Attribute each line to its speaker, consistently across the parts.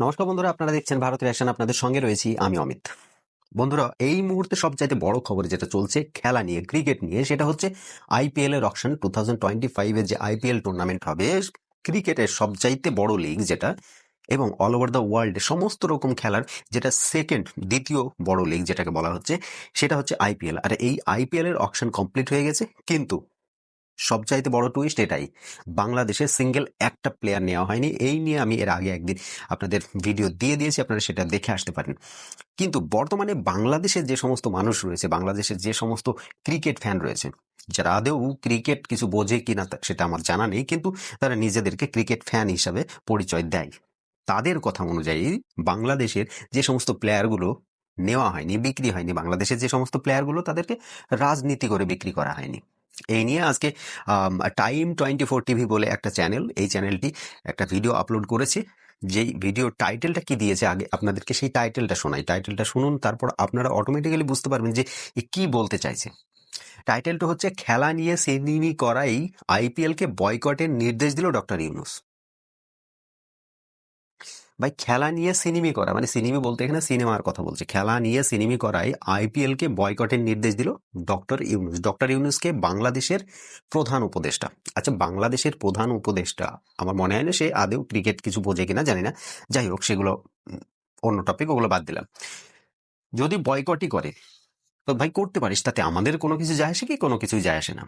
Speaker 1: নমস্কার বন্ধুরা, আপনারা দেখছেন ভারতের অ্যাকশন আপনাদের সঙ্গে রয়েছি আমি অমিত। বন্ধুরা, এই মুহূর্তে সবচাইতে বড় খবর যেটা চলছে, খেলা নিয়ে ক্রিকেট নিয়ে, সেটা হচ্ছে আইপিএল এর অকশন টু থাউজেন্ড টোয়েন্টি ফাইভের যে আইপিএল টুর্নামেন্ট হবে ক্রিকেটের সবচাইতে বড় লিগ যেটা এবং অল ওভার দ্য ওয়ার্ল্ডে সমস্ত রকম খেলার যেটা সেকেন্ড দ্বিতীয় বড় লিগ যেটাকে বলা হচ্ছে, সেটা হচ্ছে আইপিএল আর এই আইপিএল এর অকশন কমপ্লিট হয়ে গেছে, কিন্তু সবচাইতে বড় টুইস্ট এটাই। বাংলাদেশের সিঙ্গেল একটা প্লেয়ার নেওয়া হয়নি। এই নিয়ে আমি এর আগে একদিন আপনাদের ভিডিও দিয়ে দিয়েছি, আপনারা সেটা দেখে আসতে পারেন। কিন্তু বর্তমানে বাংলাদেশের যে সমস্ত মানুষ রয়েছে, বাংলাদেশের যে সমস্ত ক্রিকেট ফ্যান রয়েছে, যারা আদেও ক্রিকেট কিছু বোঝে কিনা সেটা আমার জানা নেই, কিন্তু তারা নিজেদেরকে ক্রিকেট ফ্যান হিসাবে পরিচয় দেয়। তাদের কথা অনুযায়ী বাংলাদেশের যে সমস্ত প্লেয়ারগুলো নেওয়া হয়নি, বিক্রি হয়নি, বাংলাদেশের যে সমস্ত প্লেয়ারগুলো তাদেরকে রাজনীতি করে বিক্রি করা হয়নি। এই নিয়ে আজকে টাইম টোয়েন্টি ফোর টিভি বলে একটা চ্যানেল এই চ্যানেলটি একটা ভিডিও আপলোড করেছে। যেই ভিডিও টাইটেলটা কি দিয়েছে আগে আপনাদেরকে সেই টাইটেলটা শোনাই। টাইটেলটা শুনুন, তারপর আপনারা অটোমেটিক্যালি বুঝতে পারবেন যে কি বলতে চাইছে। টাইটেলটা হচ্ছে খেলা নিয়ে সেনিমি করাই আইপিএলকে বয়কটের নির্দেশ দিল ডক্টর ইউনুস। ভাই, খেলা নিয়ে সিনেমি করা মানে সিনেমি বলতে এখানে সিনেমার কথা বলছে। খেলা নিয়ে সিনেমি করাই আইপিএল কে বয়কটের নির্দেশ দিল ডক্টর ইউনুস। ডক্টর ইউনুসকে বাংলাদেশের প্রধান উপদেষ্টা। আচ্ছা বাংলাদেশের প্রধান উপদেষ্টা, আমার মনে হয় না সে আদেও ক্রিকেট কিছু বোঝে কিনা, জানি না। যাই হোক, সেগুলো অন্য টপিক ওগুলো বাদ দিলাম। যদি বয়কটই করে, তো ভাই করতে পারিস, তাতে আমাদের কোনো কিছু যায় আসে কি? কোনো কিছুই যায় আসে না।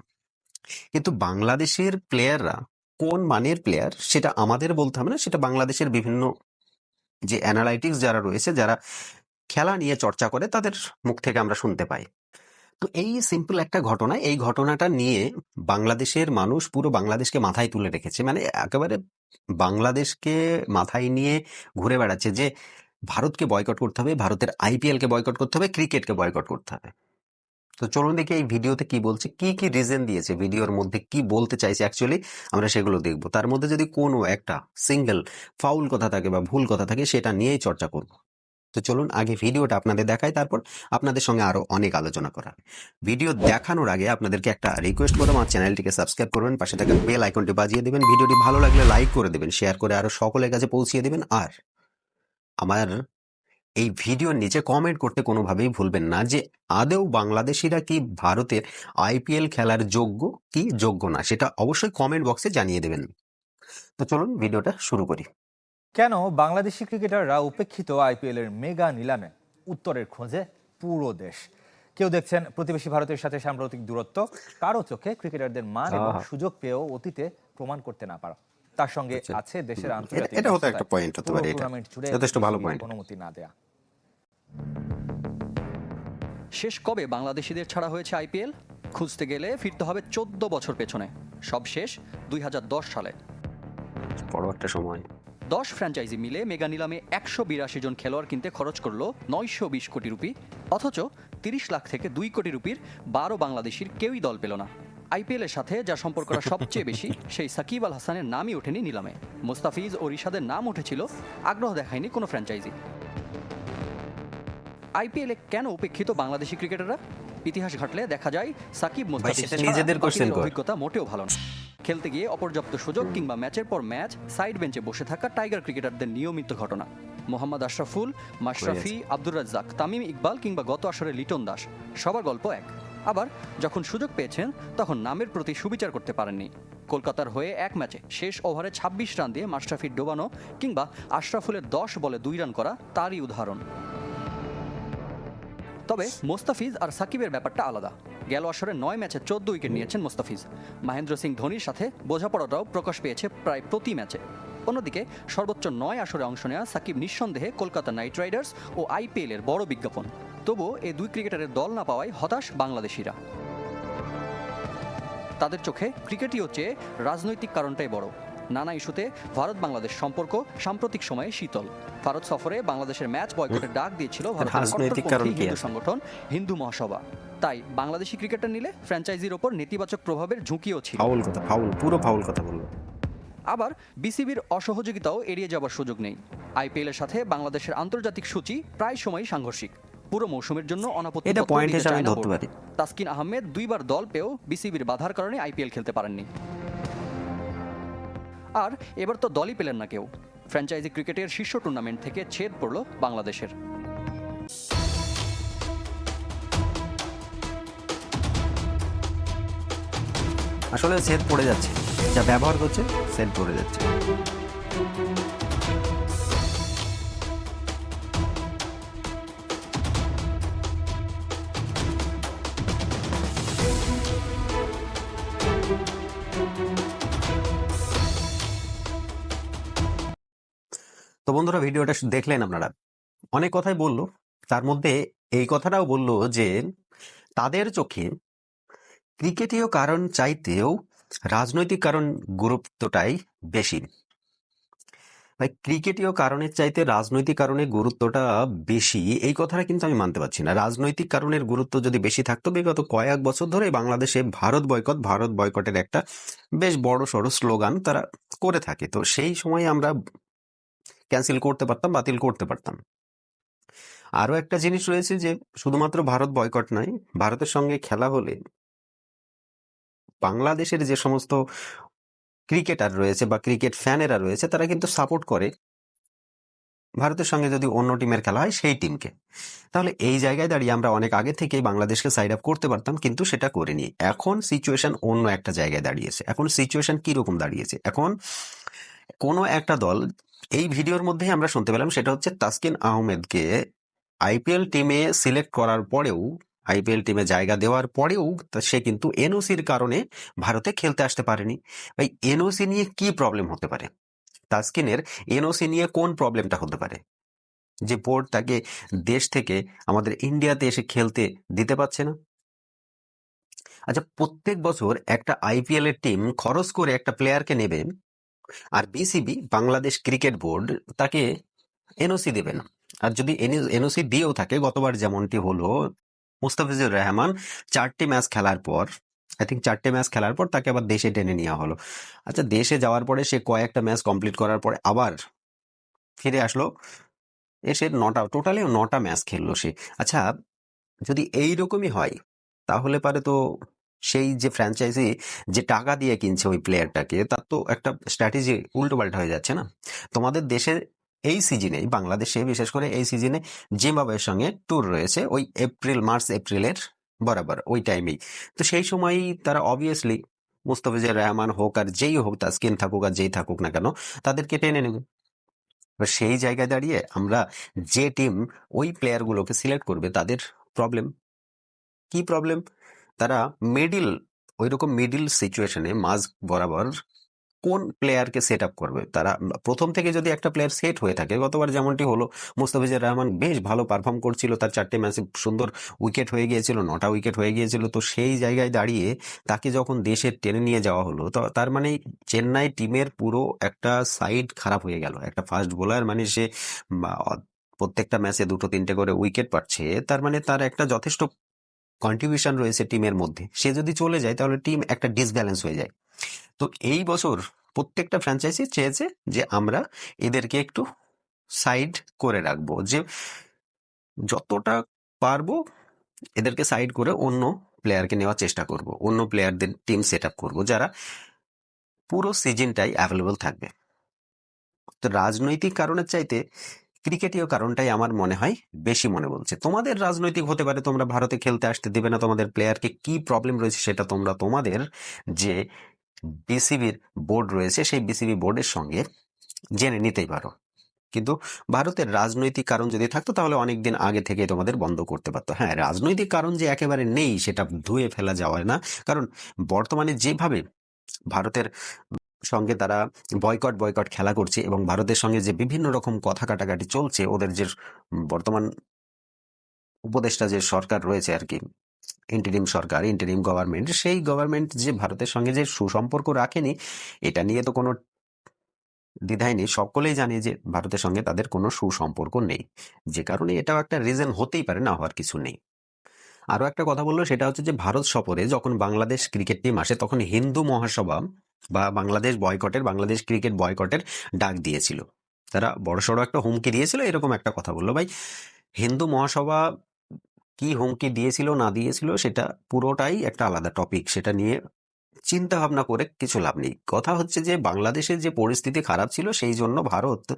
Speaker 1: কিন্তু বাংলাদেশের প্লেয়াররা কোন মানের প্লেয়ার সেটা আমাদের বলতে হবে না, সেটা বাংলাদেশের বিভিন্ন যে অ্যানালাইটিক্স যারা রয়েছে, যারা খেলা নিয়ে চর্চা করে, তাদের মুখ থেকে আমরা শুনতে পাই। তো এই সিম্পল একটা ঘটনা, এই ঘটনাটা নিয়ে বাংলাদেশের মানুষ পুরো বাংলাদেশকে মাথায় তুলে রেখেছে। মানে একেবারে বাংলাদেশকে মাথায় নিয়ে ঘুরে বেড়াচ্ছে যে, ভারতকে বয়কট করতে হবে, ভারতের আইপিএলকে বয়কট করতে হবে ক্রিকেটকে বয়কট করতে হবে। তো চলুন দেখি এই ভিডিওতে কি বলছে, কি কি রিজন দিয়েছে, ভিডিওর মধ্যে কি বলতে চাইছে অ্যাকচুয়ালি আমরা সেগুলো দেখব। তার মধ্যে যদি কোনো একটা সিঙ্গেল ফাউল কথা থাকে বা ভুল কথা থাকে সেটা নিয়েই চর্চা করব। তো চলুন আগে ভিডিওটা আপনাদের দেখাই, তারপর আপনাদের সঙ্গে আরও অনেক আলোচনা করা ভিডিও দেখানোর আগে আপনাদেরকে একটা রিকোয়েস্ট করব আমার চ্যানেলটিকে সাবস্ক্রাইব করবেন, পাশে থাকা বেল আইকনটি বাজিয়ে দেবেন, ভিডিওটি ভালো লাগলে লাইক করে দেবেন শেয়ার করে আরও সকলের কাছে পৌঁছিয়ে দেবেন, আর আমার এই ভিডিওর নিচে কমেন্ট করতে কোনোভাবেই ভুলবেন না যে আদৌ বাংলাদেশিরা কি ভারতের আইপিএল খেলার যোগ্য কি যোগ্য না সেটা অবশ্যই কমেন্ট বক্সে জানিয়ে দেবেন। তো চলুন ভিডিওটা শুরু করি।
Speaker 2: কেন বাংলাদেশি ক্রিকেটাররা উপেক্ষিত আইপিএল এর মেগা নিলামে? উত্তরের খোঁজে পুরো দেশ। কেউ দেখছেন প্রতিবেশী ভারতের সাথে সাম্প্রতিক দূরত্ব কারও চোখে ক্রিকেটারদের মান এবং সুযোগ পেয়েও অতীতে প্রমাণ করতে না পারা। তার সঙ্গে
Speaker 1: আচ্ছা।
Speaker 2: আছে দেশের আন্তর্জাতিক
Speaker 1: এটা- হতো একটা point হতে
Speaker 2: পারে
Speaker 1: এটা। যথেষ্ট ভালো point।
Speaker 2: অনুমতি না দেয়া।
Speaker 3: শেষ কবে বাংলাদেশিদের ছাড়া হয়েছে আইপিএল? খুঁজতে গেলে ফিরতে হবে চোদ্দ বছর পেছনে। সব শেষ দুই হাজার দশ সালে।
Speaker 1: বড় একটা সময়।
Speaker 3: দশ ফ্র্যাঞ্চাইজি মিলে মেগা নিলামে একশো বিরাশি জন খেলোয়াড় কিনতে খরচ করল নয়শো বিশ কোটি রুপি। অথচ তিরিশ লাখ থেকে দুই কোটি রুপির বারো বাংলাদেশির কেউই দল পেল না। আইপিএলের সাথে যা সম্পর্কটা সবচেয়ে বেশি সেই সাকিব আল হাসানের নামই ওঠেনি নিলামে। মুস্তাফিজ ও রিশাদের নাম উঠেছিল আগ্রহ দেখায়নি কোনো ফ্র্যাঞ্চাইজি। আইপিএলে কেন উপেক্ষিত বাংলাদেশি ক্রিকেটাররা? ইতিহাস ঘাটলে দেখা যায় সাকিব
Speaker 1: নিজেদের
Speaker 3: অভিজ্ঞতা মোটেও ভালো না। খেলতে গিয়ে অপর্যাপ্ত সুযোগ কিংবা ম্যাচের পর ম্যাচ সাইড বেঞ্চে বসে থাকা টাইগার ক্রিকেটারদের নিয়মিত ঘটনা। মোহাম্মদ আশরাফুল মাশরাফি আব্দুর রাজ্জাক তামিম ইকবাল কিংবা গত আসরে লিটন দাস সবার গল্প এক। আবার যখন সুযোগ পেয়েছেন তখন নামের প্রতি সুবিচার করতে পারেননি। কলকাতার হয়ে এক ম্যাচে শেষ ওভারে ২৬ রান দিয়ে মাশরাফির ডোবানো কিংবা আশরাফুলের দশ বলে দুই রান করা তারই উদাহরণ। তবে মোস্তাফিজ আর সাকিবের ব্যাপারটা আলাদা। গেল আসরে নয় ম্যাচে চোদ্দ উইকেট নিয়েছেন মোস্তাফিজ। মহেন্দ্র সিং ধোনির সাথে বোঝাপড়াটাও প্রকাশ পেয়েছে প্রায় প্রতি ম্যাচে। অন্যদিকে সর্বোচ্চ নয় আসরে অংশ নেওয়া সাকিব নিঃসন্দেহে কলকাতা নাইট রাইডার্স ও আইপিএল এর বড় বিজ্ঞাপন। তবুও এই দুই ক্রিকেটারের দল না পাওয়ায় হতাশ বাংলাদেশিরা। তাদের চোখে ক্রিকেটই চেয়ে রাজনৈতিক কারণটাই বড়। নানা ইস্যুতে ভারত বাংলাদেশ সম্পর্ক সাম্প্রতিক সময়ে শীতল। ভারত সফরে বাংলাদেশের ম্যাচ বয়কটের ডাক দিয়েছিল ভারতের হিন্দু সংগঠন হিন্দু মহাসভা। তাই বাংলাদেশি ক্রিকেটার নিলে ফ্র্যাঞ্চাইজির ওপর নেতিবাচক প্রভাবের ঝুঁকিও ছিল।
Speaker 1: ফাউল কথা ফাউল পুরো ফাউল কথা বলল।
Speaker 3: আবার বিসিবির অসহযোগিতাও এড়িয়ে যাবার সুযোগ নেই। আইপিএল এর সাথে বাংলাদেশের আন্তর্জাতিক সূচি প্রায় সময়ই সাংঘর্ষিক। পুরো মৌসুমের জন্য অনাপত্তি
Speaker 1: এটা
Speaker 3: দিতে
Speaker 1: হিসাবে ধরতে পারি।
Speaker 3: তাসকিন আহমেদ দুইবার দল পেয়েও বিসিবির বাধার কারণে আইপিএল খেলতে পারেননি। আর এবার তো দলই পেলেন না কেউ। ফ্র্যাঞ্চাইজি ক্রিকেটের শীর্ষ টুর্নামেন্ট থেকে ছেদ পড়ল বাংলাদেশের।
Speaker 1: আসলে সেট পড়ে যাচ্ছে। যা ব্যবহার করছে সেট পড়ে যাচ্ছে। বন্ধুরা, ভিডিওটা দেখলেন আপনারা। অনেক কথাই বলল, তার মধ্যে এই কথাটাও বলল যে, তাদের চোখে ক্রিকেটীয় কারণ চাইতেও রাজনৈতিক কারণ গুরুত্বটাই বেশি। ভাই, ক্রিকেটীয় কারণের চাইতে রাজনৈতিক কারণে গুরুত্বটা বেশি, এই কথাটা কিন্তু আমি মানতে পারছি না। রাজনৈতিক কারণের গুরুত্ব যদি বেশি থাকতো, বিগত কয়েক বছর ধরে বাংলাদেশে ভারত বয়কট, ভারত বয়কটের একটা বেশ বড় সড়ো স্লোগান তারা করে থাকে। তো সেই সময় আমরা ক্যান্সেল করতে পারতাম, বাতিল করতে পারতাম। আরও একটা জিনিস রয়েছে যে, শুধুমাত্র ভারত বয়কট নয়, ভারতের সঙ্গে খেলা হলে বাংলাদেশের যে সমস্ত ক্রিকেটার রয়েছে বা ক্রিকেট ফ্যানেরা রয়েছে, তারা কিন্তু সাপোর্ট করে ভারতের সঙ্গে যদি অন্য টিমের খেলা হয়, সেই টিমকে। তাহলে এই জায়গায় দাঁড়িয়ে আমরা অনেক আগে থেকেই বাংলাদেশকে সাইড আপ করতে পারতাম, কিন্তু সেটা করিনি। এখন সিচুয়েশন অন্য একটা জায়গায় দাঁড়িয়েছে। এখন সিচুয়েশন কীরকম দাঁড়িয়েছে? এখন কোনো একটা দল এই ভিডিওর মধ্যেই আমরা শুনতে পেলাম সেটা হচ্ছে তাসকিন আহমেদকে আইপিএল টিমে সিলেক্ট করার পরেও, আইপিএল টিমে জায়গা দেওয়ার পরেও সে কিন্তু এনওসির কারণে ভারতে খেলতে আসতে পারেনি। ভাই, এনওসি নিয়ে কি প্রবলেম হতে পারে? তাসকিনের এনওসি নিয়ে কোন প্রবলেমটা হতে পারে? যে বোর্ড তাকে দেশ থেকে আমাদের ইন্ডিয়াতে এসে খেলতে দিতে পারছে না। আচ্ছা প্রত্যেক বছর একটা আইপিএল এর টিম খরচ করে একটা প্লেয়ারকে নেবে আর বিসিবি বাংলাদেশ ক্রিকেট বোর্ড, তাকে এনওসি দেবে না আর যদি এনওসি দিয়েও থাকে, গতবার যেমনটি হলো, মুস্তাফিজুর রহমান চারটি ম্যাচ খেলার পর আই থিঙ্ক চারটে ম্যাচ খেলার পর তাকে আবার দেশে টেনে নেওয়া হলো। আচ্ছা দেশে যাওয়ার পরে সে কয়েকটা ম্যাচ কমপ্লিট করার পরে আবার ফিরে আসলো, এসে নটা, টোটালি নটা ম্যাচ খেললো সে। আচ্ছা যদি এই রকমই হয়, তাহলে পারে তো সেই যে ফ্র্যাঞ্চাইজি যে টাকা দিয়ে কিনছে ওই প্লেয়ারটাকে তার তো একটা স্ট্র্যাটেজি উল্টোপাল্টা হয়ে যাচ্ছে না? তোমাদের দেশের এই সিজনে বাংলাদেশে বিশেষ করে এই সিজনে জিম্বাবুয়ের সঙ্গে ট্যুর রয়েছে ওই এপ্রিল মার্চ এপ্রিলের বরাবর, ওই টাইমেই তো সেই সময়ই তারা অবভিয়াসলি মুস্তাফিজুর রহমান হোক আর যেই হোক, তার তাস্কিন থাকুক আর যেই থাকুক না কেন, তাদেরকে টেনে নেবে। এবার সেই জায়গায় দাঁড়িয়ে আমরা যে টিম ওই প্লেয়ারগুলোকে সিলেক্ট করবে, তাদের প্রবলেম কি প্রবলেম তারা মিডিল ওই রকম মিডিল সিচুয়েশনে মাঝ বরাবর কোন প্লেয়ারকে সেট আপ করবে? তারা প্রথম থেকে যদি একটা প্লেয়ার সেট হয়ে থাকে, গতবার যেমনটি হলো, মুস্তাফিজুর রহমান বেশ ভালো পারফর্ম করছিল, তার চারটে ম্যাচে সুন্দর উইকেট হয়ে গিয়েছিল, নটা উইকেট হয়ে গিয়েছিল, তো সেই জায়গায় দাঁড়িয়ে তাকে যখন দেশে টেনে নিয়ে যাওয়া হলো, তো তার মানে চেন্নাই টিমের পুরো একটা সাইড খারাপ হয়ে গেল। একটা ফাস্ট বোলার মানে সে প্রত্যেকটা ম্যাচে দুটো তিনটে করে উইকেট পাচ্ছে, তার মানে তার একটা যথেষ্ট কন্ট্রিবিউশন রয়েছে টিমের মধ্যে। সে যদি চলে যায়, তাহলে টিম একটা ডিসব্যালেন্স হয়ে যায়। তো এই বছর প্রত্যেকটা ফ্র্যাঞ্চাইজি চেয়েছে যে আমরা এদেরকে একটু সাইড করে রাখব, যে যতটা পারব এদেরকে সাইড করে অন্য প্লেয়ারকে নেওয়ার চেষ্টা করব, অন্য প্লেয়ারদের টিম সেট আপ করব, যারা পুরো সিজনটাই অ্যাভেলেবল থাকবে। তো রাজনৈতিক কারণের চাইতে ক্রিকেটীয় কারণটাই আমার মনে হয় বেশি মনে বলছে। তোমাদের রাজনৈতিক হতে পারে, তোমরা ভারতে খেলতে আসতে দেবে না, তোমাদের প্লেয়ারকে কি প্রবলেম রয়েছে সেটা তোমরা তোমাদের যে বিসিবির বোর্ড রয়েছে, সেই বিসিবি বোর্ডের সঙ্গে জেনে নিতেই পারো। কিন্তু ভারতের রাজনৈতিক কারণ যদি থাকতো, তাহলে অনেক দিন আগে থেকে তোমাদের বন্ধ করতে পারতো। হ্যাঁ রাজনৈতিক কারণ যে একেবারে নেই, সেটা ধুয়ে ফেলা যাওয়ায় না। কারণ বর্তমানে যেভাবে ভারতের সঙ্গে তারা বয়কট বয়কট খেলা করছে এবং ভারতের সঙ্গে যে বিভিন্ন রকম কথা কাটাকাটি চলছে, ওদের যে বর্তমান উপদেষ্টা যে সরকার রয়েছে আর কি ইন্টারিম সরকার ইন্টারিম গভর্নমেন্ট সেই গভর্নমেন্ট যে ভারতের সঙ্গে যে সুসম্পর্ক রাখেনি, এটা নিয়ে তো কোনো দ্বিধায় নেই। সকলেই জানে যে ভারতের সঙ্গে তাদের কোনো সুসম্পর্ক নেই। যে কারণে এটাও একটা রিজন হতেই পারে না হওয়ার কিছু নেই। আরও একটা কথা বলল, সেটা হচ্ছে যে ভারত সফরে যখন বাংলাদেশ ক্রিকেট টিম আসে, তখন হিন্দু মহাসভা বা বাংলাদেশ বয়কটের বাংলাদেশ ক্রিকেট বয়কটের ডাক দিয়েছিল। তারা বড়সড় একটা হুমকি দিয়েছিল, এরকম একটা কথা বলল। ভাই, হিন্দু মহাসভা কি হুমকি দিয়েছিল, না দিয়েছিল, সেটা পুরোটাই একটা আলাদা টপিক সেটা নিয়ে চিন্তা ভাবনা করে কিছু লাভ নেই। কথা হচ্ছে যে, বাংলাদেশের যে পরিস্থিতি খারাপ ছিল, সেই জন্য ভারত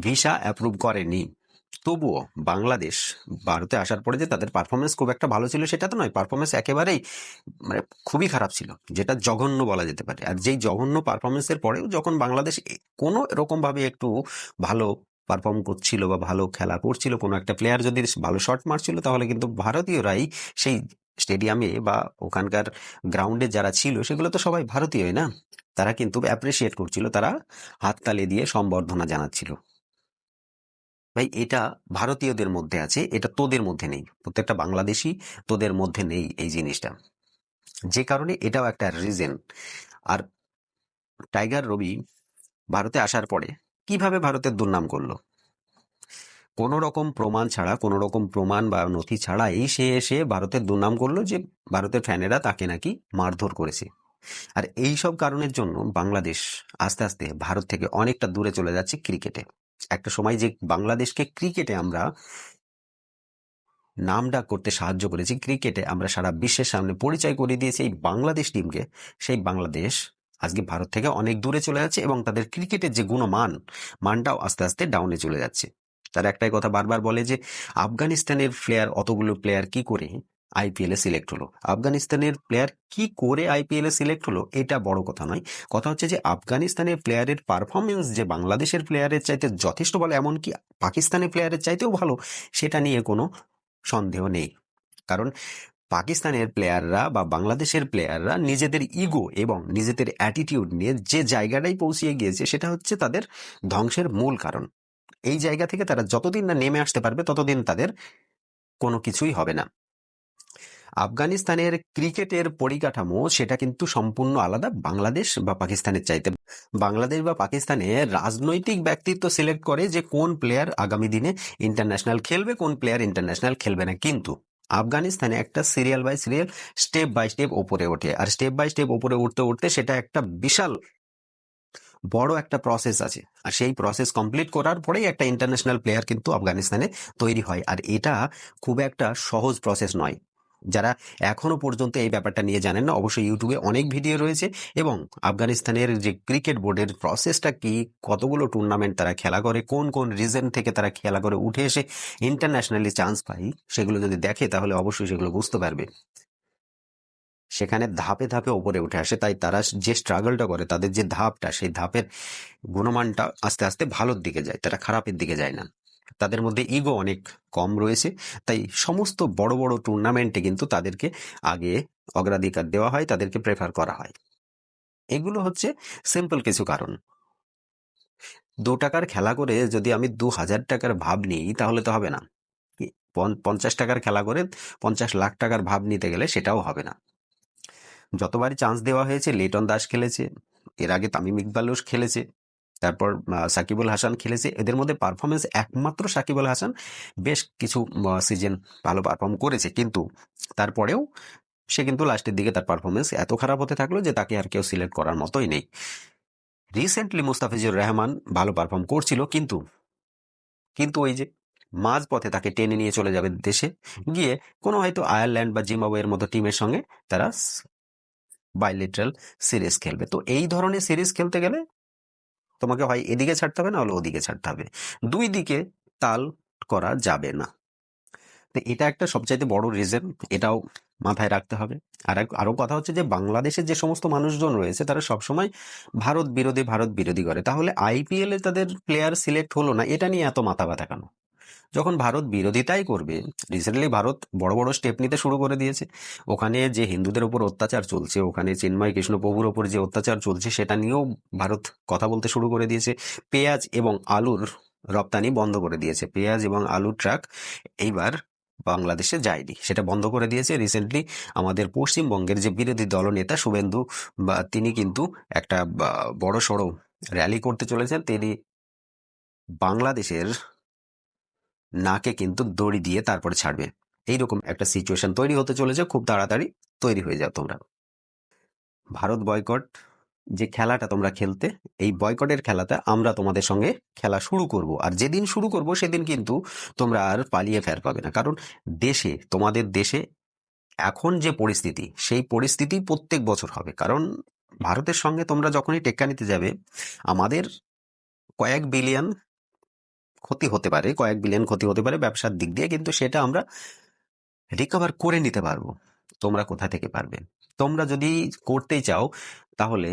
Speaker 1: ভিসা অ্যাপ্রুভ করেনি। তবুও বাংলাদেশ ভারতে আসার পরে যে তাদের পারফরমেন্স খুব একটা ভালো ছিল সেটা তো নয় পারফরমেন্স একেবারেই মানে খুবই খারাপ ছিল, যেটা জঘন্য বলা যেতে পারে। আর যেই জঘন্য পারফরমেন্সের পরেও যখন বাংলাদেশ কোনো রকমভাবে একটু ভালো পারফর্ম করছিল বা ভালো খেলা করছিল, কোনো একটা প্লেয়ার যদি ভালো শট মারছিল, তাহলে কিন্তু ভারতীয়রাই সেই স্টেডিয়ামে বা ওখানকার গ্রাউন্ডে যারা ছিল, সেগুলো তো সবাই ভারতীয়ই না? তারা কিন্তু অ্যাপ্রিসিয়েট করছিল, তারা হাততালি দিয়ে সম্বর্ধনা জানাচ্ছিল। ভাই, এটা ভারতীয়দের মধ্যে আছে, এটা তোদের মধ্যে নেই, প্রত্যেকটা বাংলাদেশি তোদের মধ্যে নেই এই জিনিসটা। যে কারণে এটাও একটা রিজন আর টাইগার রবি ভারতে আসার পরে কীভাবে ভারতের দুর্নাম করল? কোনো রকম প্রমাণ ছাড়া, কোনো রকম প্রমাণ বা নথি ছাড়াই সে এসে ভারতের দুর্নাম করল যে ভারতের ফ্যানেরা তাকে নাকি মারধর করেছে। আর এই সব কারণের জন্য বাংলাদেশ আস্তে আস্তে ভারত থেকে অনেকটা দূরে চলে যাচ্ছে ক্রিকেটে। একটা সময় যে বাংলাদেশকে ক্রিকেটে আমরা নাম ডাক করতে সাহায্য করেছি, ক্রিকেটে আমরা সারা বিশ্বের সামনে পরিচয় করে দিয়েছি এই বাংলাদেশ টিমকে। সেই বাংলাদেশ আজকে ভারত থেকে অনেক দূরে চলে যাচ্ছে এবং তাদের ক্রিকেটের যে গুণমান, মানটাও আস্তে আস্তে ডাউনে চলে যাচ্ছে। তার একটাই কথা বারবার বলে যে, আফগানিস্তানের প্লেয়ার অতগুলো প্লেয়ার কি করে আইপিএল সিলেক্ট হলো। আফগানিস্তানের প্লেয়ার কি করে আইপিএল সিলেক্ট হলো এটা বড় কথা নয়। কথা হচ্ছে যে আফগানিস্তানের প্লেয়ারের পারফরমেন্স যে বাংলাদেশের প্লেয়ারের চাইতে যথেষ্ট ভালো, এমনকি পাকিস্তানের প্লেয়ারের চাইতেও ভালো, সেটা নিয়ে কোনো সন্দেহ নেই। কারণ পাকিস্তানের প্লেয়াররা বা বাংলাদেশের প্লেয়াররা নিজেদের ইগো এবং নিজেদের অ্যাটিটিউড নিয়ে যে জায়গাটাই পৌঁছিয়ে গিয়েছে, সেটা হচ্ছে তাদের ধ্বংসের মূল কারণ। এই জায়গা থেকে তারা যতদিন না নেমে আসতে পারবে, ততদিন তাদের কোনো কিছুই হবে না। আফগানিস্তানের ক্রিকেটের পরিকাঠামো, সেটা কিন্তু সম্পূর্ণ আলাদা বাংলাদেশ বা পাকিস্তানের চাইতে। বাংলাদেশ বা পাকিস্তানে রাজনৈতিক ব্যক্তিত্ব সিলেক্ট করে যে কোন প্লেয়ার আগামী দিনে ইন্টারন্যাশনাল খেলবে, কোন প্লেয়ার ইন্টারন্যাশনাল খেলবে না। কিন্তু আফগানিস্তানে একটা serial by serial step by step ওপরে ওঠে। আর স্টেপ বাই স্টেপ ওপরে উঠতে উঠতে সেটা একটা বিশাল বড় একটা প্রসেস আছে। আর সেই প্রসেস কমপ্লিট করার পরেই একটা ইন্টারন্যাশনাল প্লেয়ার কিন্তু আফগানিস্তানে তৈরি হয়। আর এটা খুব একটা সহজ প্রসেস নয়। যারা এখনও পর্যন্ত এই ব্যাপারটা নিয়ে জানেন না, অবশ্যই ইউটিউবে অনেক ভিডিও রয়েছে এবং আফগানিস্তানের যে ক্রিকেট বোর্ডের প্রসেসটা কি, কতগুলো টুর্নামেন্ট তারা খেলা করে, কোন কোন রিজন থেকে তারা খেলা করে উঠে এসে ইন্টারন্যাশনালি চান্স পায়, সেগুলো যদি দেখে তাহলে অবশ্যই সেগুলো বুঝতে পারবে। সেখানে ধাপে ধাপে ওপরে উঠে আসে, তাই তারা যে স্ট্রাগলটা করে, তাদের যে ধাপটা, সেই ধাপের গুণমানটা আস্তে আস্তে ভালোর দিকে যায়, তারা খারাপের দিকে যায় না। তাদের মধ্যে ইগো অনেক কম রয়েছে। তাই সমস্ত বড় বড় টুর্নামেন্টে কিন্তু তাদেরকে আগে অগ্রাধিকার দেওয়া হয়, তাদেরকে প্রেফার করা হয়। এগুলো হচ্ছে সিম্পল কিছু কারণ। দু টাকার খেলা করে যদি আমি দু হাজার টাকার ভাব নিই, তাহলে তো হবে না। পঞ্চাশ টাকার খেলা করে পঞ্চাশ লাখ টাকার ভাব নিতে গেলে সেটাও হবে না। যতবারই চান্স দেওয়া হয়েছে লিটন দাস খেলেছে, এর আগে তামিম ইকবালও খেলেছে। তারপর সাকিবুল হাসান খেলেছে। এদের মধ্যে পারফরমেন্স একমাত্র সাকিবুল হাসান বেশ কিছু সিজন ভালো পারফর্ম করেছে। কিন্তু তারপরেও সে কিন্তু লাস্টের দিকে তার পারফরমেন্স এত খারাপ হতে থাকল যে তাকে আর কেউ সিলেক্ট করার মতোই নেই। রিসেন্টলি মুস্তাফিজুর রহমান ভালো পারফর্ম করছিল, কিন্তু কিন্তু ওই যে মাঝ পথে তাকে টেনে নিয়ে চলে যাবে দেশে। গিয়ে কোনো হয়তো আয়ারল্যান্ড বা জিম্বাবুয়ের মতো টিমের সঙ্গে তারা বাইলেটারাল সিরিজ খেলবে। তো এই ধরনের সিরিজ খেলতে গেলে তোমাকে হয় এদিকে ছাড়তে হবে না হলে ওদিকে ছাড়তে হবে। দুই দিকে তাল করা যাবে না। তো এটা একটা সবচাইতে বড় রিজন এটাও মাথায় রাখতে হবে। আর এক- আরও কথা হচ্ছে যে, বাংলাদেশের যে সমস্ত মানুষজন রয়েছে, তারা সবসময় ভারত বিরোধী ভারত বিরোধী করে। তাহলে আইপিএলে তাদের প্লেয়ার সিলেক্ট হলো না, এটা নিয়ে এত মাথা ব্যথা কেন? যখন ভারত বিরোধিতাই করবে রিসেন্টলি ভারত বড় বড় স্টেপ নিতে শুরু করে দিয়েছে। ওখানে যে হিন্দুদের উপর অত্যাচার চলছে, ওখানে চিন্ময় কৃষ্ণপ্রভুর ওপর যে অত্যাচার চলছে, সেটা নিয়েও ভারত কথা বলতে শুরু করে দিয়েছে। পেঁয়াজ এবং আলুর রপ্তানি বন্ধ করে দিয়েছে। পেঁয়াজ এবং আলুর ট্রাক এইবার বাংলাদেশে যায়নি। সেটা বন্ধ করে দিয়েছে। রিসেন্টলি আমাদের পশ্চিমবঙ্গের যে বিরোধী দলনেতা শুভেন্দু, বা তিনি কিন্তু একটা বড় সড়ো র্যালি করতে চলেছেন। তিনি বাংলাদেশের নাকে কিন্তু দড়ি দিয়ে তারপরে ছাড়বে। এইরকম একটা সিচুয়েশন তৈরি হতে চলেছে, খুব তাড়াতাড়ি তৈরি হয়ে যাও তোমরা। ভারত বয়কট যে খেলাটা তোমরা খেলতে, এই বয়কটের খেলাতে আমরা তোমাদের সঙ্গে খেলা শুরু করব। আর যেদিন শুরু করব, সেদিন কিন্তু তোমরা আর পালিয়ে ফের পাবে না। কারণ দেশে, তোমাদের দেশে এখন যে পরিস্থিতি, সেই পরিস্থিতি প্রত্যেক বছর হবে। কারণ ভারতের সঙ্গে তোমরা যখনই টেক্কা নিতে যাবে, আমাদের কয়েক বিলিয়ন ক্ষতি হতে পারে, কয়েক বিলিয়ন ক্ষতি হতে পারে ব্যবসার দিক দিয়ে, কিন্তু সেটা আমরা রিকভার করে নিতে পারব। তোমরা কোথা থেকে পারবে? তোমরা যদি করতেই চাও, তাহলে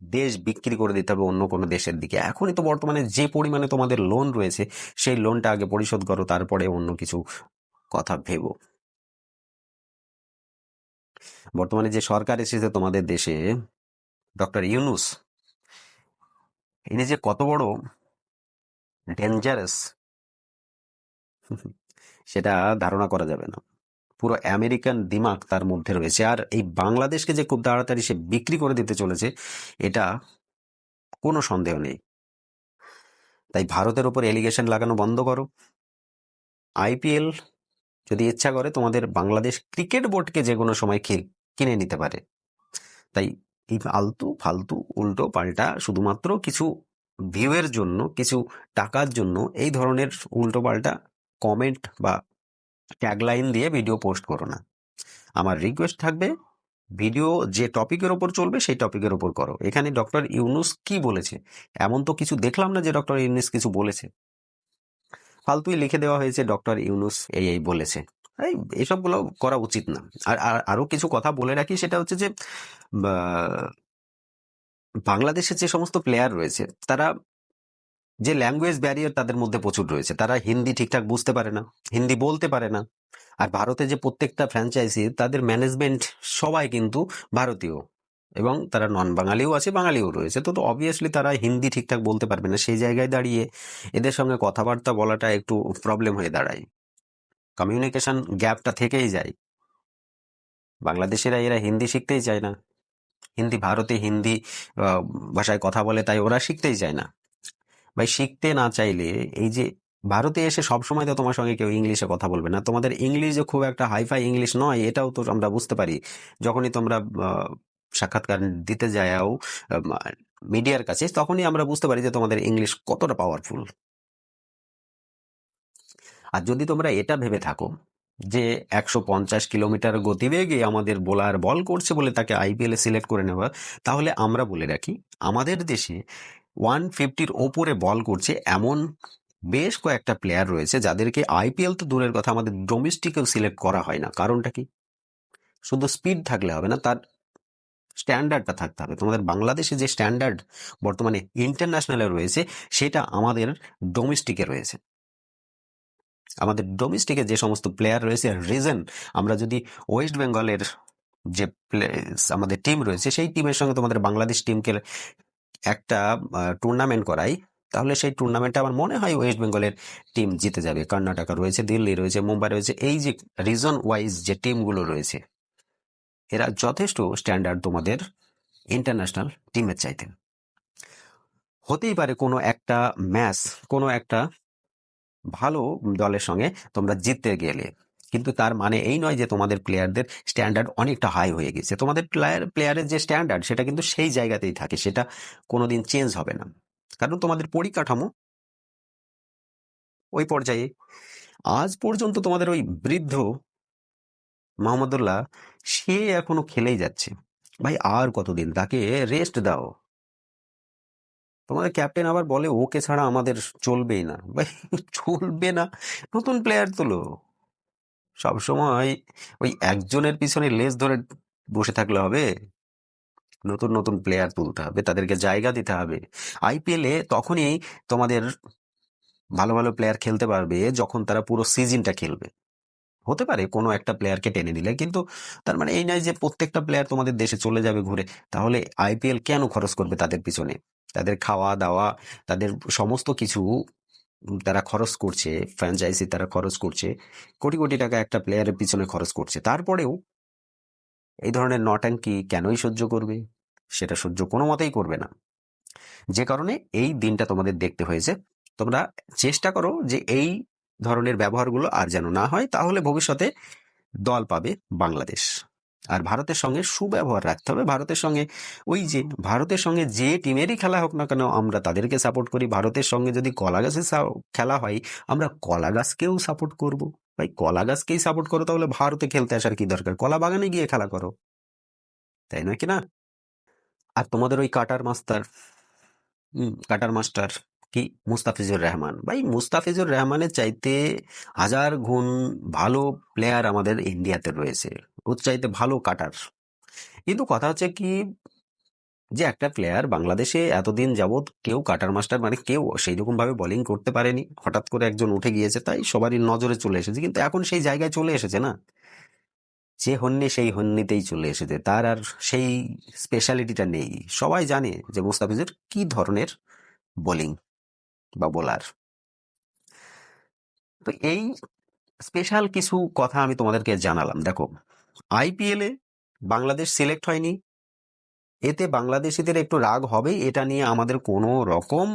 Speaker 1: দেশ বিক্রি করে দিতে হবে অন্য কোনো দেশের দিকে। এখনই তো বর্তমানে যে পরিমাণে তোমাদের লোন রয়েছে, সেই লোনটা আগে পরিশোধ করো, তারপরে অন্য কিছু কথা ভেবো। বর্তমানে যে সরকার এসেছে তোমাদের দেশে ডক্টর ইউনুস, ইনি যে কত বড় ডেঞ্জারাস সেটা ধারণা করা যাবে না। পুরো আমেরিকান দিমাগ তার মধ্যে রয়েছে। আর এই বাংলাদেশকে যে খুব তাড়াতাড়ি সে বিক্রি করে দিতে চলেছে, এটা কোনো সন্দেহ নেই। তাই ভারতের ওপর এলিগেশন লাগানো বন্ধ করো। আইপিএল যদি ইচ্ছা করে, তোমাদের বাংলাদেশ ক্রিকেট বোর্ডকে যে কোনো সময় কিনে নিতে পারে। তাই এই আলতু ফালতু, উল্টো, পাল্টা, শুধুমাত্র কিছু ভিউয়ের জন্য, কিছু টাকার জন্য এই ধরনের উল্টো পাল্টা কমেন্ট বা ট্যাগলাইন দিয়ে ভিডিও পোস্ট করো না। আমার রিকোয়েস্ট থাকবে ভিডিও যে টপিকের ওপর চলবে, সেই টপিকের ওপর করো। এখানে ডক্টর ইউনুস কি বলেছে? এমন তো কিছু দেখলাম না যে ডক্টর ইউনুস কিছু বলেছে। ফালতুই লিখে দেওয়া হয়েছে ডক্টর ইউনুস এই এই বলেছে। এই, এসবগুলো করা উচিত না। আর, আর- আরও কিছু কথা বলে রাখি, সেটা হচ্ছে যে বাংলাদেশের যে সমস্ত প্লেয়ার রয়েছে, তারা যে ল্যাঙ্গুয়েজ ব্যারিয়ার তাদের মধ্যে প্রচুর রয়েছে। তারা হিন্দি ঠিকঠাক বুঝতে পারে না, হিন্দি বলতে পারে না। আর ভারতে যে প্রত্যেকটা ফ্র্যাঞ্চাইজি তাদের ম্যানেজমেন্ট সবাই কিন্তু ভারতীয় এবং তারা নন বাঙালিও আছে, বাঙালিও রয়েছে। তো তো অবভিয়াসলি তারা হিন্দি ঠিকঠাক বলতে পারবে না। সেই জায়গায় দাঁড়িয়ে এদের সঙ্গে কথাবার্তা বলাটা একটু প্রবলেম হয়ে দাঁড়ায়। কমিউনিকেশন গ্যাপটা থেকেই যায়। বাংলাদেশিরা এরা হিন্দি শিখতেই চায় না। হিন্দি, ভারতে হিন্দি ভাষায় কথা বলে, তাই ওরা শিখতেই চায় না। ভাই, শিখতে না চাইলে এই যে ভারতে এসে সবসময় তো তোমার সঙ্গে কেউ ইংলিশে কথা বলবে না। তোমাদের ইংলিশ যে খুব একটা হাইফাই ইংলিশ নয়, এটাও তো আমরা বুঝতে পারি। যখনই তোমরা সাক্ষাৎকার দিতে যাও মিডিয়ার কাছে, তখনই আমরা বুঝতে পারি যে তোমাদের ইংলিশ কতটা পাওয়ারফুল আর যদি তোমরা এটা ভেবে থাকো যে একশো পঞ্চাশ কিলোমিটার গতিবেগে আমাদের বোলার বল করছে বলে তাকে আইপিএলে সিলেক্ট করে নেওয়া, তাহলে আমরা বলে রাখি, আমাদের দেশে ওয়ান ফিফটির ওপরে বল করছে এমন বেশ কয়েকটা প্লেয়ার রয়েছে যাদেরকে আইপিএল তো দূরের কথা, আমাদের ডোমেস্টিকেও সিলেক্ট করা হয় না। কারণটা কি? শুধু স্পিড থাকলে হবে না, তার স্ট্যান্ডার্ডটা থাকতে হবে। তোমাদের বাংলাদেশে যে স্ট্যান্ডার্ড বর্তমানে ইন্টারন্যাশনালে রয়েছে, সেটা আমাদের ডোমেস্টিকে রয়েছে। আমাদের ডোমেস্টিকে যে সমস্ত প্লেয়ার রয়েছে রিজন আমরা যদি ওয়েস্ট বেঙ্গলের যে আমাদের টিম রয়েছে, সেই টিমের সঙ্গে তোমাদের বাংলাদেশ টিমকে একটা টুর্নামেন্ট করাই, তাহলে সেই টুর্নামেন্টে আমার মনে হয় ওয়েস্ট বেঙ্গলের টিম জিতে যাবে। কর্ণাটকা রয়েছে দিল্লি রয়েছে মুম্বাই রয়েছে, এই যে রিজন ওয়াইজ যে টিমগুলো রয়েছে, এরা যথেষ্ট স্ট্যান্ডার্ড তোমাদের ইন্টারন্যাশনাল টিমের চাইতে। হতেই পারে কোনো একটা ম্যাচ কোনো একটা ভালো দলের সঙ্গে তোমরা জিততে গেলে। কিন্তু তার মানে এই নয় যে তোমাদের প্লেয়ারদের স্ট্যান্ডার্ড অনেকটা হাই হয়ে গেছে। তোমাদের প্লেয়ার প্লেয়ারের যে স্ট্যান্ডার্ড সেটা কিন্তু সেই জায়গাতেই থাকে, সেটা কোনোদিন চেঞ্জ হবে না। কারণ তোমাদের পরিকাঠামো ওই পর্যায়ে। আজ পর্যন্ত তোমাদের ওই বৃদ্ধ মোহাম্মদুল্লাহ সে এখনও খেলেই যাচ্ছে। ভাই, আর কতদিন? তাকে রেস্ট দাও। তোমাদের ক্যাপ্টেন আবার বলে, ওকে ছাড়া আমাদের চলবেই না। ভাই, চলবে না? নতুন প্লেয়ার তোলো সবসময় ওই একজনের পিছনে লেজ ধরে বসে থাকলে হবে। নতুন নতুন প্লেয়ার তুলতে হবে, তাদেরকে জায়গা দিতে হবে। আইপিএলে তখনই তোমাদের ভালো ভালো প্লেয়ার খেলতে পারবে যখন তারা পুরো সিজনটা খেলবে। হতে পারে কোনো একটা প্লেয়ারকে টেনে নিলে। কিন্তু তার মানে এই নয় যে প্রত্যেকটা প্লেয়ার তোমাদের দেশে চলে যাবে ঘুরে। তাহলে আইপিএল কেন খরচ করবে তাদের পিছনে? তাদের খাওয়া, দাওয়া, তাদের সমস্ত কিছু তারা খরচ করছে ফ্র্যাঞ্চাইজি তারা খরচ করছে, কোটি কোটি টাকা একটা প্লেয়ারের পিছনে খরচ করছে। তারপরেও এই ধরনের নটাঙ্কি কেনই সহ্য করবে? সেটা সহ্য কোনো মতেই করবে না। যে কারণে এই দিনটা তোমাদের দেখতে হয়েছে। তোমরা চেষ্টা করো যে এই ধরনের ব্যবহারগুলো আর যেন না হয়, তাহলে ভবিষ্যতে দল পাবে বাংলাদেশ। আর ভারতের সঙ্গে সুব্যবহার রাখতে হবে। ভারতের সঙ্গে ওই যে, ভারতের সঙ্গে যে টিমেরই খেলা হোক না কেন, আমরা তাদেরকে সাপোর্ট করি। ভারতের সঙ্গে যদি কলা গাছের সা- খেলা হয়, আমরা কলা গাছকেও সাপোর্ট করব। ভাই, কলা গাছকেই সাপোর্ট করো, তাহলে ভারতে খেলতে আসার কি দরকার? কলা বাগানে গিয়ে খেলা করো। তাই নয় কি না? আর তোমাদের ওই কাটার মাস্টার কাটার মাস্টার কি? মুস্তাফিজুর রহমান। ভাই, মুস্তাফিজুর রহমানের চাইতে হাজার গুণ ভালো প্লেয়ার আমাদের ইন্ডিয়াতে রয়েছে। ওর চাইতে ভালো কাটার। কিন্তু কথা হচ্ছে কি, যে একটা প্লেয়ার বাংলাদেশে এতদিন যাবৎ কেউ কাটার মাস্টার মানে কেউ সেই রকম ভাবে বোলিং করতে পারেনি। হঠাৎ করে একজন উঠে গিয়েছে, তাই সবারই নজরে চলে এসেছে। কিন্তু এখন সেই জায়গায় চলে এসেছে না। যে হন্যে সেই হন্যিতেই চলে এসেছে। তার আর সেই স্পেশালিটিটা নেই। সবাই জানে যে মুস্তাফিজুর কি ধরনের বোলিং বা বোলার। তো এই স্পেশাল কিছু কথা আমি তোমাদেরকে জানালাম। দেখো আইপিএলে বাংলাদেশ সিলেক্ট হয়নি। এতে বাংলাদেশিদের একটু রাগ হবেই, এটা নিয়ে আমাদের কোনো রকম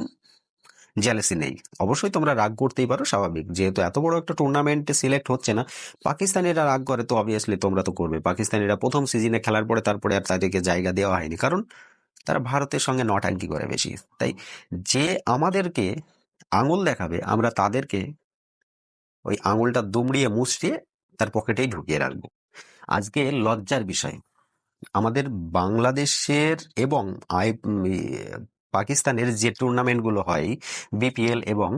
Speaker 1: জ্যালেসি নেই। অবশ্যই তোমরা রাগ করতেই পারো, স্বাভাবিক। যেহেতু এত বড় একটা টুর্নামেন্টে সিলেক্ট হচ্ছে না, পাকিস্তানিরা রাগ করে তো অবভিয়াসলি তোমরা তো করবে। পাকিস্তানিরা প্রথম সিজনে খেলার পরে তারপরে আর তাদেরকে জায়গা দেওয়া হয়নি। কারণ তারা ভারতের সঙ্গে নটাঙ্কি করে বেশি। তাই যে আমাদেরকে আঙুল দেখাবে, আমরা তাদেরকে ওই আঙুলটা দুমড়িয়ে মুচড়িয়ে তার পকেটেই ঢুকিয়ে রাখব। আজকে লজ্জার বিষয়। আমাদের বাংলাদেশের এবং আই পাকিস্তানের যে টুর্নামেন্টগুলো হয়, বিপিএল এবং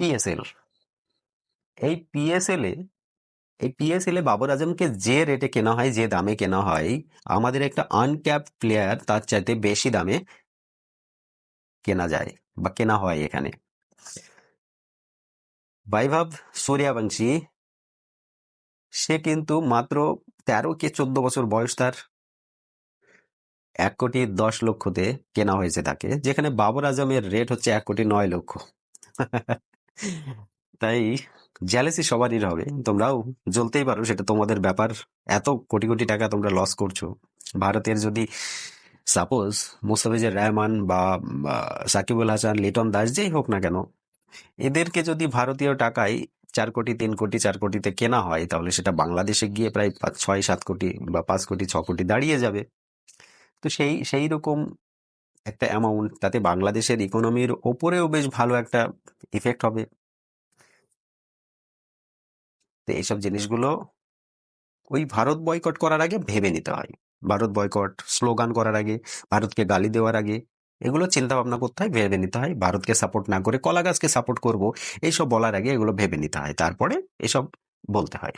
Speaker 1: পিএসএল, এই পিএসএল এ এই পিএসএল এ বাবর আজমকে যে রেটে কেনা হয়, যে দামে কেনা হয়, আমাদের একটা আনক্যাপ প্লেয়ার তার চাইতে বেশি দামে কেনা যায় বা কেনা হয় এখানে। বৈভব সূর্যবংশী, সে কিন্তু মাত্র তেরো কে চোদ্দ বছর বয়স তার। এক কোটি দশ লক্ষতে কেনা হয়েছে তাকে, যেখানে বাবর আজমের রেট হচ্ছে এক কোটি নয় লক্ষ। তাই জ্যালেসি সবারই হবে। তোমরাও জ্বলতেই পারো, সেটা তোমাদের ব্যাপার। এত কোটি কোটি টাকা তোমরা লস করছ। ভারতের যদি সাপোজ মুস্তাফিজুর রহমান বা সাকিবুল হাসান, লিটন দাস যেই হোক না কেন, এদেরকে যদি ভারতীয় টাকায় চার কোটি, তিন কোটি, চার কোটিতে কেনা হয়, তাহলে সেটা বাংলাদেশে গিয়ে প্রায় ছয়, সাত কোটি বা পাঁচ কোটি, ছ কোটি দাঁড়িয়ে যাবে। তো সেই সেই রকম একটা অ্যামাউন্ট তাতে বাংলাদেশের ইকোনমির ওপরেও বেশ ভালো একটা ইফেক্ট হবে। তো এইসব জিনিসগুলো ওই ভারত বয়কট করার আগে ভেবে নিতে হয়। ভারত বয়কট স্লোগান করার আগে, ভারতকে গালি দেওয়ার আগে, এগুলো চিন্তা ভাবনা করতে হয়, ভেবে নিতে হয়, ভারতকে সাপোর্ট না করে কলা গাছকে সাপোর্ট করব, এইসব বলার আগে এগুলো ভেবে নিতে হয়। তারপরে এসব বলতে হয়।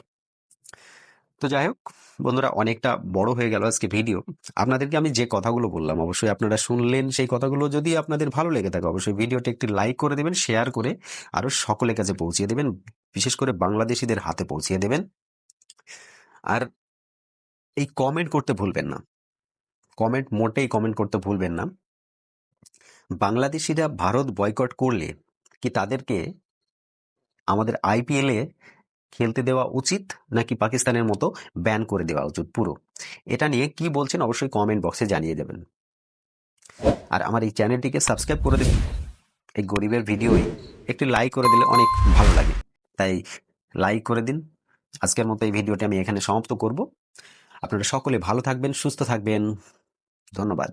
Speaker 1: তো যাই হোক বন্ধুরা, অনেকটা বড় হয়ে গেল আজকে ভিডিও। আপনাদেরকে আমি যে কথাগুলো বললাম, অবশ্যই আপনারা শুনলেন সেই কথাগুলো। যদি আপনাদের ভালো লেগে থাকে, অবশ্যই ভিডিওটি একটি লাইক করে দেবেন, শেয়ার করে আরও সকলের কাছে পৌঁছিয়ে দেবেন, বিশেষ করে বাংলাদেশিদের হাতে পৌঁছিয়ে দেবেন। আর এই কমেন্ট করতে ভুলবেন না। কমেন্ট মোটেই কমেন্ট করতে ভুলবেন না। বাংলাদেশিরা ভারত বয়কট করলে কি তাদেরকে আমাদের আইপিএল খেলতে দেওয়া উচিত নাকি পাকিস্তানের মতো ব্যান করে দেওয়া উচিত? পুরো। এটা নিয়ে কি বলছেন অবশ্যই কমেন্ট বক্সে জানিয়ে দেবেন। আর আমার এই চ্যানেলটিকে সাবস্ক্রাইব করে দিন। এই গরিবের ভিডিওই একটি লাইক করে দিলে অনেক ভালো লাগে। তাই লাইক করে দিন। আজকের মতো এই ভিডিওটি আমি এখানে সমাপ্ত করব। আপনারা সকলে ভালো থাকবেন, সুস্থ থাকবেন। ধন্যবাদ।